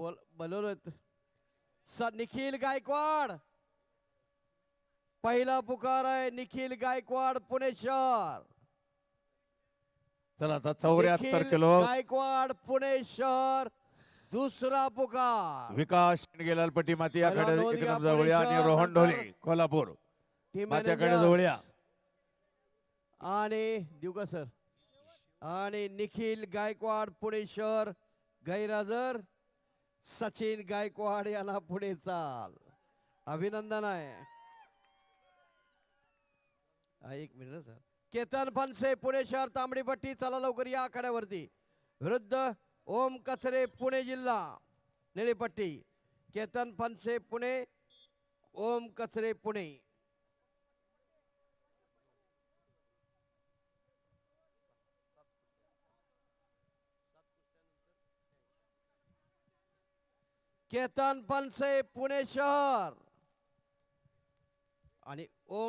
बोल बोलवलं स निखिल गायकवाड. पहिला पुकार आहे निखिल गायकवाड पुणे शहर. चला आता चौऱ्याहत्तर निखिल किलो. गायकवाड पुणे शहर. दुसरा पुकार. विकास गेलालपट्टी माती एकदम जवळया आणि रोहन नंतर ढोले कोल्हापूर. टीम मात्याकडे मॅनेजर. जवळया आणि देऊ का सर? आणि निखिल गायकवाड पुणे शहर. गैरहजर. सचिन गायकवाड यांना पुढे चाल. अभिनंदन आहे. एक मिनिट सर. केतन फनसे पुणे शहर तांबडीपट्टी चला लवकर या आखाड्यावरती. विरुद्ध ओम कचरे पुणे जिल्हा निळीपट्टी. केतन फनसे पुणे ओम कचरे पुणे. केतन पनसे पुणे शहर। आणि ओम